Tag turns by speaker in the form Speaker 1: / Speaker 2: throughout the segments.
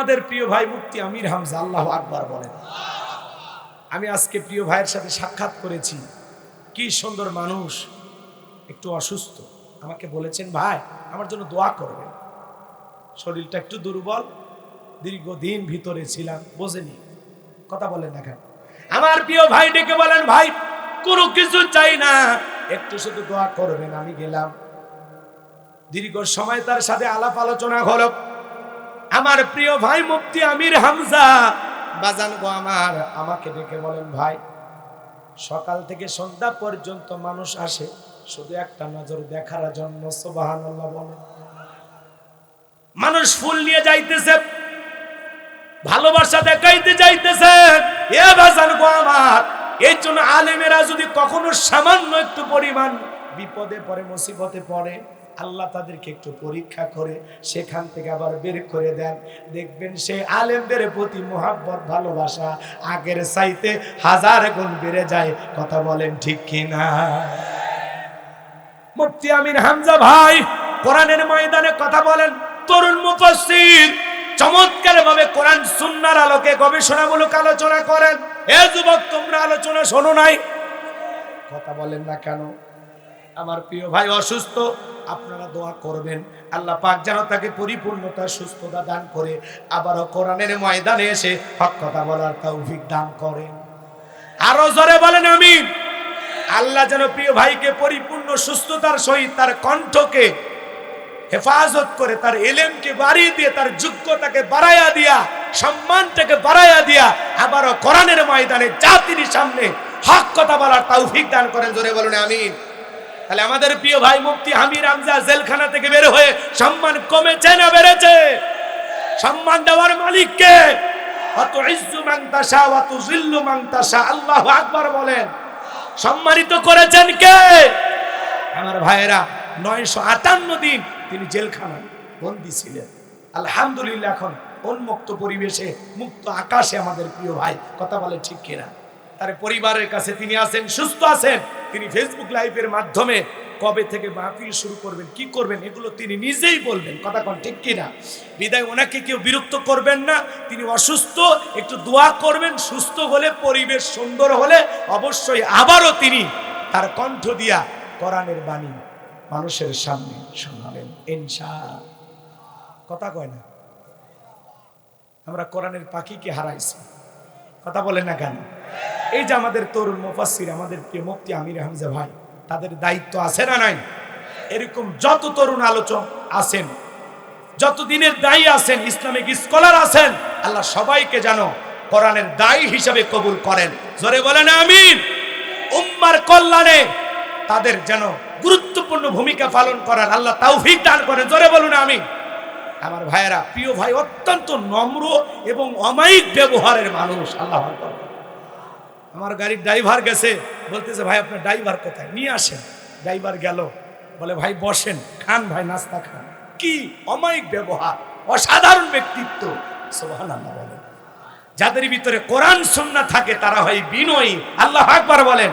Speaker 1: আমাদের প্রিয় ভাই মুক্তি আমির হামজা, আল্লাহ আকবার বলেন। আমি আজকে প্রিয় ভাইয়ের সাথে সাক্ষাৎ করেছি। কি সুন্দর মানুষ, একটু অসুস্থ। আমাকে বলেছেন, ভাই, আমার জন্য দোয়া করবেন। শরীরটা একটু দুর্বল। দীর্ঘদিন ভিতরে ছিলাম, বোঝেনি। কথা বলেন না আমার প্রিয় ভাই ডেকে বলেন, ভাই, কোনো কিছু চাই না। একটু শুধু দোয়া করবেন, আমি গেলাম। দীর্ঘ সময় তার সাথে আলাপ আলোচনা হলো। আমার প্রিয় ভাই মুফতি আমির হামজা। বাজান গো আমার, আমাকে ডেকে বলেন, ভাই, সকাল থেকে সন্ধ্যা পর্যন্ত মানুষ আসে, শুধু একটা নজর দেখার জন্য, সুবহানাল্লাহ বলে মানুষ ফুল নিয়ে যাইতেছে, ভালোবাসা দেখাইতে যাইতেছে। এ বাজান গো আমার এই জন্য আলেমেরা যদি কখনো সামান্য একটু পরিমাণ বিপদে পড়ে, মুসিবতে পড়ে আল্লাহ তাদেরকে একটু পরীক্ষা করে সেখান থেকে আবার বের করে দেন। দেখবেন সে আলেমদের প্রতি মোহাব্বত, ভালোবাসা আগের চাইতে হাজার গুণ বেড়ে যায়। কথা বলেন ঠিক কিনা? মুফতি আমির হামজা ভাই কোরআনের ময়দানে কথা বলেন। তরুণ মুফাসসির চমৎকার ভাবে কোরআন সুন্নার আলোকে গবেষণামূলক আলোচনা করেন। এ যুবক, তোমরা আলোচনা শোনো নাই। কথা বলেন না কেন? আমার প্রিয় ভাই অসুস্থ। আপনারা দোয়া করবেন। আল্লাহ পাক যেন তাকে পরিপূর্ণতা, সুস্থতা দান করে আবারও কোরআনের ময়দানে এসে হক কথা বলার তৌফিক দান করেন। আরও জোরে বলেন আমি আল্লাহ যেন প্রিয় ভাইকে পরিপূর্ণ সুস্থতার সহিত তার কণ্ঠকে হেফাজত করে, তার এলেমকে বাড়িয়ে দিয়ে, তার যোগ্যতাকে বাড়াইয়া দিয়া, সম্মানটাকে বাড়াইয়া দিয়া আবারও কোরআনের ময়দানে জাতির সামনে হক কথা বলার তৌফিক দান করেন। জোরে বলুন আমিন। তাহলে আমাদের প্রিয় ভাই মুফতি হামির আমজা জেলখানা থেকে বের হয়ে সম্মান কমেছে না বেড়েছে? সম্মান দেওয়ার মালিককে? আল্লাহ বলেন। সম্মানিত করেছেন কে? আমার ভাইয়েরা, নয়শো তিনি জেলখানায় বন্দী ছিলেন। আলহামদুলিল্লাহ এখন উন্মুক্ত পরিবেশে, মুক্ত আকাশে আমাদের প্রিয় ভাই, কথা বলে ঠিক কিনা? তার পরিবারের কাছে তিনি আছেন, সুস্থ আছেন। তিনি ফেসবুক লাইভের মাধ্যমে কবে থেকে মাহফিল শুরু করবেন, কি করবেন, এগুলো তিনি নিজেই বলবেন। কথা কন, ঠিক কিনা? বিদায় ওনাকে কেউ বিরক্ত করবেন না। তিনি অসুস্থ, একটু দোয়া করবেন, সুস্থ হলে, পরিবেশ সুন্দর হলে অবশ্যই আবারও তিনি তার কণ্ঠ দিয়া কোরআনের বাণী মানুষের সামনে শোনাবেন ইনশা কথা কয় না? আমরা কোরআনের পাখিকে হারাইছি। কথা বলেন না কেন? এই যে আমাদের তরুণ মুফাসসির, আমাদের প্রিয় মুফতি আমির হামজা ভাই, তাদের দায়িত্ব আছে না নাই? এরকম যত তরুণ আলোচক আছেন, যত দিনের দায়ী আছেন, ইসলামিক স্কলার আছেন, আল্লাহ সবাইকে যেন কোরআনের দায়ী হিসাবে কবুল করেন। জোরে বলেন আমিন। উম্মার কল্যাণে তাদের যেন গুরুত্বপূর্ণ ভূমিকা পালন করার আল্লাহ তৌফিক দান করেন। জোরে বলুন আমিন। আমার ভাইয়েরা, প্রিয় ভাই, অত্যন্ত নম্র এবং অমায়িক ব্যবহারের মানুষ, আল্লাহ। আমার গাড়ির ড্রাইভার গেছে, বলতেছে, ভাই, আপনার ড্রাইভার কোথায়? নিয়ে আসেন। ড্রাইভার গেল, বলে, ভাই, বসেন, খান, ভাই, নাস্তা খান। কি অমায়িক ব্যবহার, অসাধারণ ব্যক্তিত্ব, সুবহানাল্লাহ বলেন। যাদের ভিতরে কোরআন সন্না থাকে, তারা হয় বিনয়ী। আল্লাহ আকবার বলেন।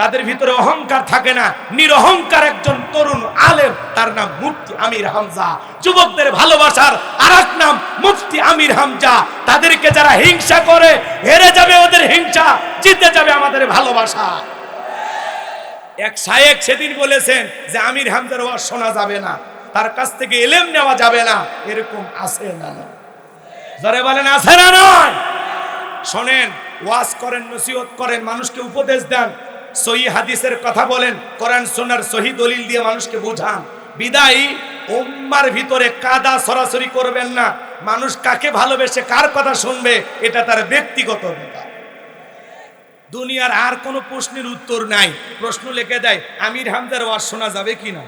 Speaker 1: তাদের ভিতরে অহংকার থাকে না। নিরহংকার একজন তরুণ আলেম, তার নাম মুফতি আমির হামজা। যুবকদের ভালোবাসার আর নাম মুফতি আমির হামজা। তাদেরকে যারা হিংসা করে, হেরে যাবে ওদের হিংসা, জিতে যাবে আমাদের ভালোবাসা। এক শায়েক সেদিন বলেছেন যে, আমির হামজার ওয়াজ শোনা যাবে না। তার কাছ থেকে এলেম নেওয়া যাবে না। এরকম আছে না জরে বলেন, আছে না নয় শোনেন, ওয়াজ করেন, নসিহত করেন, মানুষকে উপদেশ দেন। সহি হাদিসের কথা বলেন, কোরআন সোনার সহি দলিল দিয়ে মানুষকে বুঝান। বিদায়ী, উম্মার ভিতরে কাদা সরাসরি করবেন না। মানুষ কাকে ভালোবেসে কার কথা শুনবে, এটা তার ব্যক্তিগত দুনিয়ার আর কোনো প্রশ্নের উত্তর নাই। প্রশ্ন লিখে দেয়, আমির হামদার ওয়াজ শোনা যাবে কি না।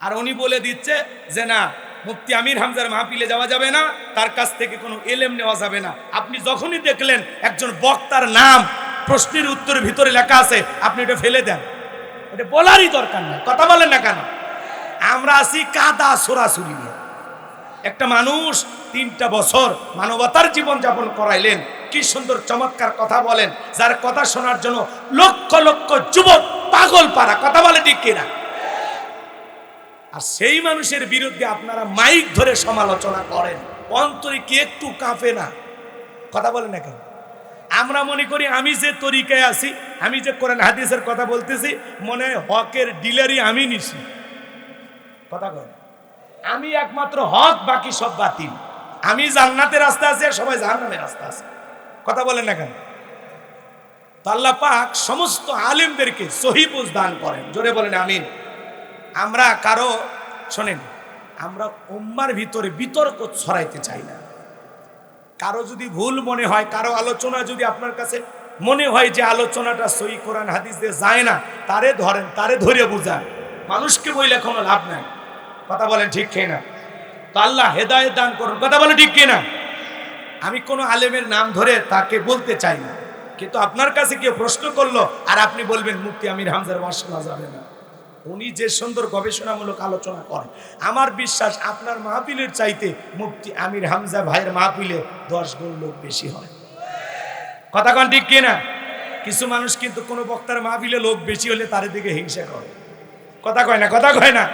Speaker 1: আর উনি বলে দিচ্ছে যে না মুফতি আমির হামজার মাহফিলে যাওয়া যাবে না, তার কাছ থেকে কোনো এলেম নেওয়া যাবে না। আপনি যখনই দেখলেন একজন বক্তার নাম, প্রশ্নের উত্তরের ভিতরে লেখা আছে, আপনি এটা ফেলে দেন। এটা বলারই দরকার নাই, কথা বলেন না কেন? আমরা আছি কাদা সরাসরি একটা মানুষ তিনটা বছর মানবতার জীবন যাপন করাইলেন, কি সুন্দর চমৎকার কথা বলেন, যার কথা শোনার জন্য লক্ষ লক্ষ যুবক পাগল পারা কথা বলে ঠিক কিনা? আর সেই মানুষের বিরুদ্ধে আপনারা মাইক ধরে সমালোচনা করেন। অন্তরে কি একটু কাঁপে না? কথা বলেন না কেন? আমরা মনে করি আমি যে তরিকায় আছি, আমি যে কোরআন হাদিসের কথা বলতেছি, মনে হয় হকের ডিলারই আমি নিছি। কথা কর আমি একমাত্র হক, বাকি সব বাতিল। আমি জান্নাতের রাস্তা আছে আর সবাই জাহান্নামের রাস্তা আছে। কথা বলেন না কেন? তো আল্লাহ পাক সমস্ত আলেমদেরকে সহিবুজ দান করেন। জোরে বলেন আমিন। আমরা কারও, শোনেন, আমরা উম্মার ভিতরে বিতর্ক ছড়াইতে চাই না। কারও যদি ভুল মনে হয়, কারও আলোচনা যদি আপনার কাছে মনে হয় যে আলোচনাটা সই কোরআন হাদিস দিয়ে যায় না, তারে ধরেন, তারে ধরে বুঝান। মানুষকে বইলে কোনো লাভ নাই। কথা বলেন ঠিক খেয়ে না? তো আল্লাহ হেদায়ত দান করুন। কথা বলে ঠিক কিনা আমি কোনো আলেমের নাম ধরে তাকে বলতে চাই না। কিন্তু আপনার কাছে কেউ প্রশ্ন করল, আর আপনি বলবেন মুক্তি আমির হামজার শোনা যাবে না। উনি যে সুন্দর গবেষণামূলক আলোচনা করেন, আমার বিশ্বাস আপনার মাহফিলের চাইতে মুফতি আমির হামজা ভাইয়ের মাহফিলে দশ গুণ লোক বেশি হয়। কথা কন ঠিক কিনা? কিছু মানুষ কিন্তু কোনো বক্তার মাহফিলে লোক বেশি হলে তার দিকে হিংসা করে। কথা কয় না, কথা কয় না?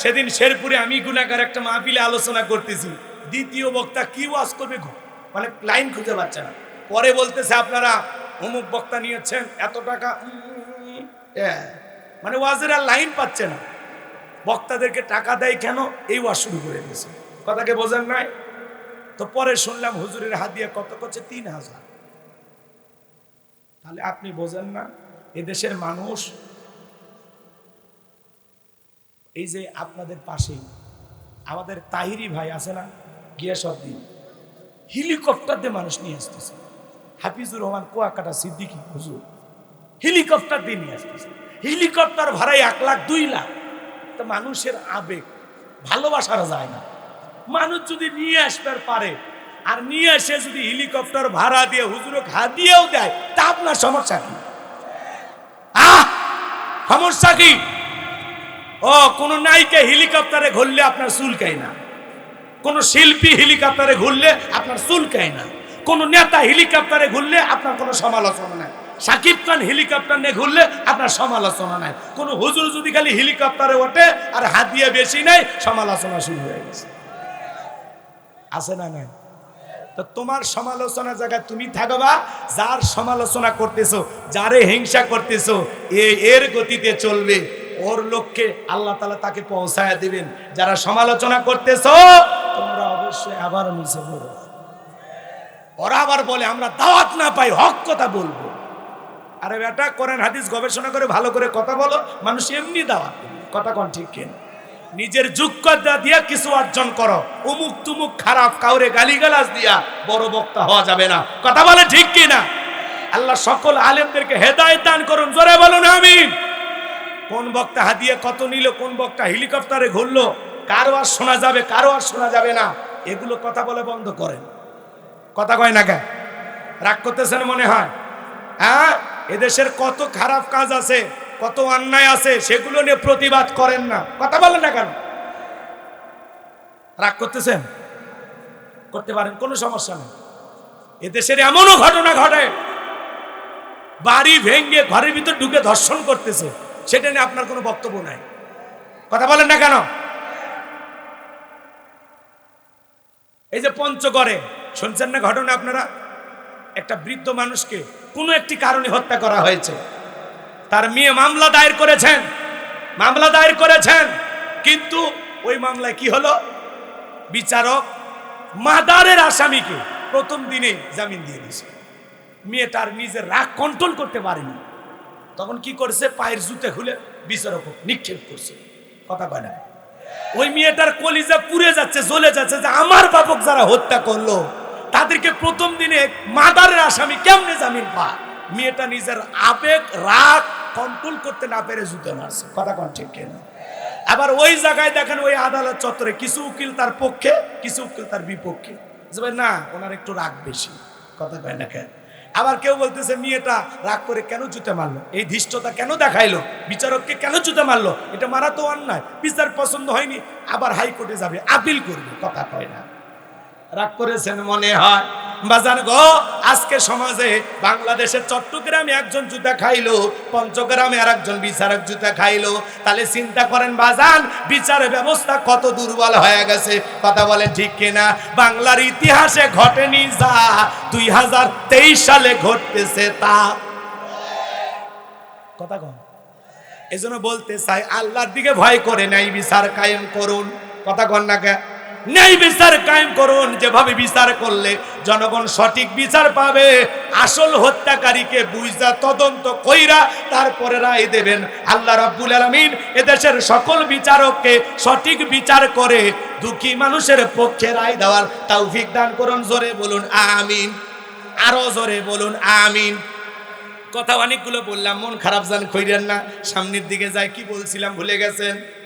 Speaker 1: সেদিন শেরপুরে আমি গুণাকার একটা মাহফিলে আলোচনা করতেছি, দ্বিতীয় বক্তা কি ওয়াজ করবে মানে লাইন খুঁজে পাচ্ছে না। পরে বলতেছে, আপনারা অমুক বক্তা নিয়েছেন এত টাকা হ্যাঁ। মানে ওয়াজের লাইন পাচ্ছে না। বক্তাদেরকে টাকা দেয় কেন? এই ওয়াজ শুরু করে দিয়েছে। কথাকে বোঝেন নাই? তো পরে শুনলাম হুজুরের হাদিয়া কত করছে? তিন হাজার। তাহলে আপনি বোঝেন না, এদেশের মানুষ এই যে আপনাদের পাশেই, আমাদের তাহিরি ভাই আছে না গিয়াসদ্দিন হেলিকপ্টার দিয়ে মানুষ নিয়ে আসতেছে। হাফিজুর রহমান কুয়াকাটা সিদ্দিকি, হুজুর হেলিকপ্টার দিয়ে নিয়ে আসতেছে। হেলিকপ্টার ভাড়াই এক লাখ, দুই লাখ। তা মানুষের আবেগ, ভালোবাসারা যায় না। মানুষ যদি নিয়ে আসতে পারে, আর নিয়ে এসে যদি হেলিকপ্টার ভাড়া দিয়ে হুজুর দিয়েও দেয়, তা আপনার সমস্যা কি? আহ! সমস্যা কি? ও, কোন নায়িকা হেলিকপ্টারে ঘুরলে আপনার চুলকায় না। কোন শিল্পী হেলিকপ্টারে ঘুরলে আপনার চুলকায় না। কোন নেতা হেলিকপ্টারে ঘুরলে আপনার কোনো সমালোচনা সাকিব খান হেলিকপ্টার নিয়ে ঘুরলে আপনার সমালোচনা নাই। কোন হুজুর যদি খালি হেলিকপ্টারে ওঠে আর হাত দিয়ে বেশি নাই, সমালোচনা শুরু হয়ে গেছে। আছে না নাই? তো তোমার সমালোচনা জায়গায় তুমি থাকবা, যার সমালোচনা করতেছো, যারে হিংসা করতেছো, এ এর গতিতে চলবে। ওর লক্ষ্যে আল্লাহ তালা তাকে পৌঁছায় দিবেন। যারা সমালোচনা করতেছো, তোমরা অবশ্যই আবার মিশে বলো ওরা আবার বলে, আমরা দাওয়াত না পাই, হক কথা বলব। আরে বেটা করেন হাদিস গবেষণা করে ভালো করে কথা বলো, মানুষ এমনি দাওয়াত দেবে। কথা কোন ঠিক কেন? নিজের যোগ্যতা দিয়া কিছু অর্জন করো। উমুক তুমুক খারাপ কাউরে গালিগালাজ দিয়া বড় বক্তা হওয়া যাবে না। কথা বলে ঠিক কি না আল্লাহ সকল আলেমদেরকে হেদায়েত দান করুন, জোরে বলুন, আমিন। কোন বক্তা হাদিয়ে কত নিল, কোন বক্তা হেলিকপ্টারে ঘুরলো, কারও আর শোনা যাবে, কারও আর শোনা যাবে না। এগুলো কথা বলে বন্ধ করেন। কথা কয় না কেন? রাগ করতেছেন মনে হয়? হ্যাঁ? এদেশের কত খারাপ কাজ আছে, কত অন্যায় আছে, সেগুলো নিয়ে প্রতিবাদ করেন না। কথা বলেন না কেন? রাগ করতেছেন? করতে পারেন, কোনো সমস্যা নেই। এদেশের এমনও ঘটনা ঘটে, বাড়ি ভেঙ্গে ঘরের ভিতর ঢুকে ধর্ষণ করতেছে, সেটা নিয়ে আপনার কোনো বক্তব্য নাই। কথা বলেন না কেন? এই যে পঞ্চগড়ে, শুনছেন না ঘটনা আপনারা? একটা বৃদ্ধ মানুষকে কোনো একটি কারণে হত্যা করা হয়েছে। তার মেয়ে মামলা দায়ের করেছেন, মামলা দায়ের করেছেন, কিন্তু ওই মামলায় কি হলো? বিচারক মাদারের আসামিকে প্রথম দিনেই জামিন দিয়ে দিয়েছে। মেয়ে তার নিজের রাগ কন্ট্রোল করতে পারেনি। তখন কি করছে? পায়ের জুতে খুলে বিচারক নিক্ষেপ করছে। কথা কয় না। ওই মেয়েটার কলিজা পুড়ে যাচ্ছে, জ্বলে যাচ্ছে যে আমার বাপক যারা হত্যা করল তাদেরকে প্রথম দিনে মাদারের আসামি কেমনে জামিন পায়? মেয়েটা নিজের আবেগ, রাগ কন্ট্রোল করতে না পেরে জুতে মারছে। কথা কন ঠিক কেনা? আবার ওই জায়গায় দেখেন ওই আদালত চত্বরে কিছু উকিল তার পক্ষে, কিছু উকিল তার বিপক্ষে। না? ওনার একটু রাগ বেশি। কথা কয় না কেন? আবার কেউ বলতেছে, মেয়েটা রাগ করে কেন জুতে মারলো? এই ধৃষ্টতা কেন দেখাইলো? বিচারককে কেন জুতে মারলো? এটা মারা তো অন্যায়। বিচার পছন্দ হয়নি। আবার হাইকোর্টে যাবে, আপিল করবে। কথা কয় না। রাগ করেছেন মনে হয়। বাজান গো, আজকে সমাজে বাংলাদেশের চট্টগ্রামে একজন জুতা খাইলো, পঞ্চগ্রামে আর একজন বিচারক জুতা খাইলো। তাহলে চিন্তা করেন বাজান বিচার ব্যবস্থা কত দুর্বল হয়ে গেছে। কথা বলে ঠিক কিনা? বাংলার ইতিহাসে ঘটেনি যা দুই হাজার তেইশ সালে ঘটতেছে তা। কথা কম এজন্য বলতে চাই, আল্লাহর দিকে ভয় করে নাই, বিচার কায়েম করুন। কথা কন না নেই বিচার কায়েম করুন, যেভাবে বিচার করলে জনগণ সঠিক বিচার পাবে। আসল হত্যাকারীকে বুঝা, তদন্ত কইরা তারপরে রায় দেবেন। আল্লাহ রাব্বুল আলামিন এদেশের সকল বিচারককে সঠিক বিচার করে দুঃখী মানুষের পক্ষে রায় দেওয়ার তৌফিক দান করুন। জোরে বলুন, আমিন। আরও জোরে বলুন, আমিন। কথা অনেকগুলো বললাম, মন খারাপ জান কইরেন না। সামনের দিকে যায় কি বলছিলাম, ভুলে গেছেন?